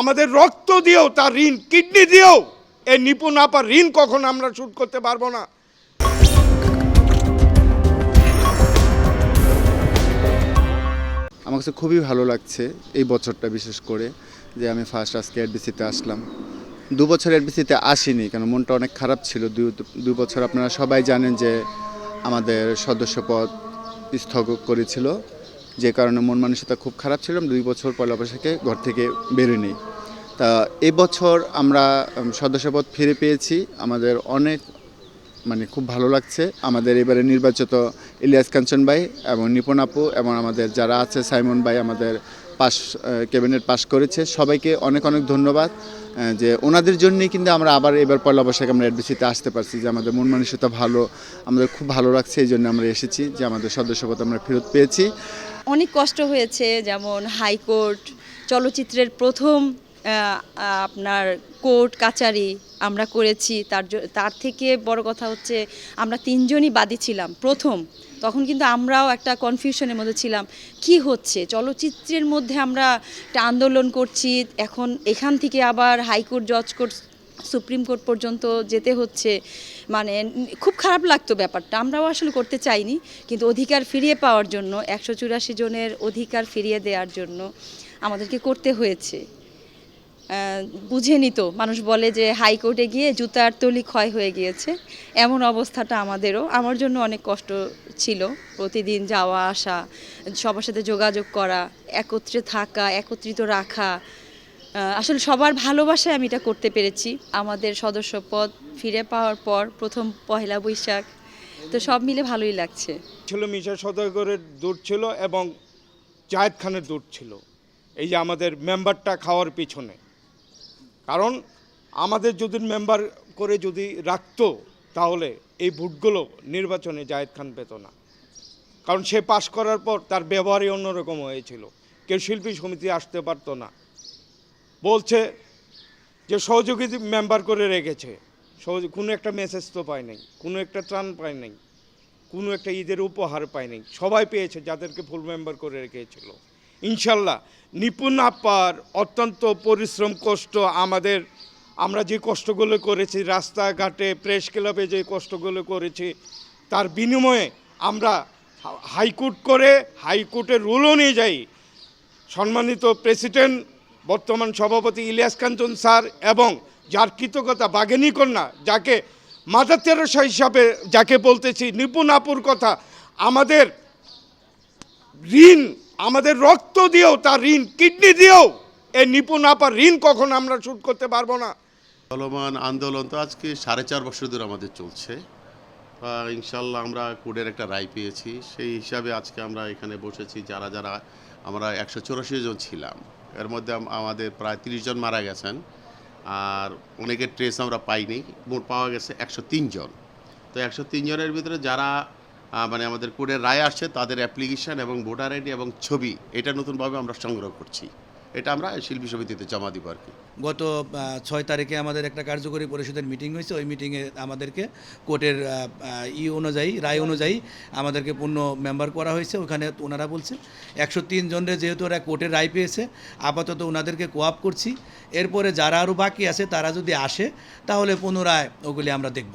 আমাদের রক্ত দিয়েও তার ঋণ, কিডনি দিয়েও এই নিপুণ আপার ঋণ কখন আমরা শুট করতে পারব না। আমার কাছে খুবই ভালো লাগছে এই বছরটা বিশেষ করে যে আমি ফার্স্ট আজকে এডবিসিতে আসলাম। দু বছর এডবিসিতে আসিনি, কেন মনটা অনেক খারাপ ছিল। দু বছর আপনারা সবাই জানেন যে আমাদের সদস্যপদ স্থগিত করেছিল। যে কারণে মন মানসিকতা খুব খারাপ ছিল দুই বছর পয়লা বৈশাখে ঘর থেকে বেরোয়নি তা এবছর বছর আমরা সদস্যপদ ফিরে পেয়েছি। আমাদের অনেক মানে খুব ভালো লাগছে। আমাদের এবারে নির্বাচিত ইলিয়াস কাঞ্চন ভাই এবং নিপুণ আপু এবং আমাদের যারা আছে, সাইমন ভাই, আমাদের পাস ক্যাবিনেট পাশ করেছে। সবাইকে অনেক অনেক ধন্যবাদ যে ওনাদের জন্যই কিন্তু আমরা আবার এবার পয়লা বৈশাখে আমরা এডবিসিতে আসতে পারছি, যে আমাদের মন মানসিকতা ভালো, আমাদের খুব ভালো লাগছে, এই জন্য আমরা এসেছি, যে আমাদের সদস্যপদ আমরা ফেরত পেয়েছি। অনেক কষ্ট হয়েছে, যেমন হাইকোর্ট, চলচ্চিত্রের প্রথম আপনার কোর্ট, কাচারি আমরা করেছি। তার তার থেকে বড় কথা হচ্ছে আমরা তিনজনই বাদী ছিলাম প্রথম। তখন কিন্তু আমরাও একটা কনফিউশনের মধ্যে ছিলাম, কি হচ্ছে? চলচ্চিত্রের মধ্যে আমরা একটা আন্দোলন করছি, এখন এখান থেকে আবার হাইকোর্ট, জজ কোর্ট, সুপ্রিম কোর্ট পর্যন্ত যেতে হচ্ছে। মানে খুব খারাপ লাগতো ব্যাপারটা, আমরাও আসলে করতে চাইনি, কিন্তু অধিকার ফিরিয়ে পাওয়ার জন্য, একশো চুরাশি জনের অধিকার ফিরিয়ে দেওয়ার জন্য আমাদেরকে করতে হয়েছে। আহ, বুঝেনি তো মানুষ বলে যে হাইকোর্টে গিয়ে জুতার তলি ক্ষয় হয়ে গিয়েছে। এমন অবস্থাটা আমাদেরও। আমার জন্য অনেক কষ্ট ছিল। প্রতিদিন যাওয়া আসা সবার সাথে যোগাযোগ করা একত্রে থাকা একত্রিত রাখা। আসলে সবার ভালোবাসায় আমি এটা করতে পেরেছি। আমাদের সদস্যপদ ফিরে পাওয়ার পর প্রথম পহেলা বৈশাখ। তো সব মিলে ভালোই লাগছে। ছিল মিশা সদাগরের দূর ছিল এবং জাহেদ খানের দূর ছিল। এই যে আমাদের মেম্বারটা খাওয়ার পিছনে। কারণ আমাদের যদি মেম্বার করে যদি রাখতো, তাহলে এই ভোটগুলো নির্বাচনে জাহেদ খান পেত না। কারণ সে পাশ করার পর তার ব্যবহারই অন্যরকম হয়েছিল। কেউ শিল্পী সমিতি আসতে পারতো না। বলছে যে সহযোগী মেম্বার করে রেখেছে। সহজ কোনো একটা মেসেজ তো পায় নাই, কোনো একটা ত্রাণ পায় নাই, কোনো একটা ঈদের উপহার পায় নাই। সবাই পেয়েছে যাদেরকে ফুল মেম্বার করে রেখেছিল। ইনশাল্লাহ। নিপুণ আপার অত্যন্ত পরিশ্রম, কষ্ট আমাদের, আমরা যে কষ্টগুলো করেছি, রাস্তাঘাটে, প্রেস ক্লাবে যে কষ্টগুলো করেছি, তার বিনিময়ে আমরা হাইকোর্ট করে হাইকোর্টের রুল অনুযায়ী সম্মানিত প্রেসিডেন্ট, বর্তমান সভাপতি ইলিয়াস কাঞ্চন স্যার এবং যার কৃতজ্ঞতা বাঘেনি কন্যা, যাকে মাদার তেরসা হিসাবে যাকে বলতেছি, নিপুণ আপুর কথা, আমাদের ঋণ আমাদের রক্ত দিয়েও তার ঋণ, কিডনি দিয়েও এই নিপুণ আপার ঋণ কখন আমরা শুট করতে পারব না? চলমান আন্দোলন তো আজকে সাড়ে চার বছর ধরে আমাদের চলছে। ইনশাল্লাহ আমরা কোর্টের একটা রায় পেয়েছি। সেই হিসাবে আজকে আমরা এখানে বসেছি। যারা যারা আমরা একশো চৌরাশি জন ছিলাম, এর মধ্যে আমাদের প্রায় তিরিশ জন মারা গেছেন। আর অনেকের ট্রেস আমরা পাইনি। মোট পাওয়া গেছে একশো জন। তো একশো জনের ভিতরে যারা মানে আমাদের কোর্টের রায় আসছে, তাদের অ্যাপ্লিকেশন এবং ভোটার আইডি এবং ছবি, এটা নতুনভাবে আমরা সংগ্রহ করছি। এটা আমরা শিল্পী সমিতিতে জমা দিব আর কি। গত ছয় তারিখে আমাদের একটা কার্যকরী পরিষদের মিটিং হয়েছে, ওই মিটিংয়ে আমাদেরকে কোর্টের ই অনুযায়ী, রায় অনুযায়ী আমাদেরকে পূর্ণ মেম্বার করা হয়েছে। ওখানে ওনারা বলছে একশো তিন জনের যেহেতু ওরা কোর্টের রায় পেয়েছে, আপাতত ওনাদেরকে কোয়াপ করছি। এরপরে যারা আরও বাকি আছে, তারা যদি আসে, তাহলে পুনরায় ওগুলি আমরা দেখব।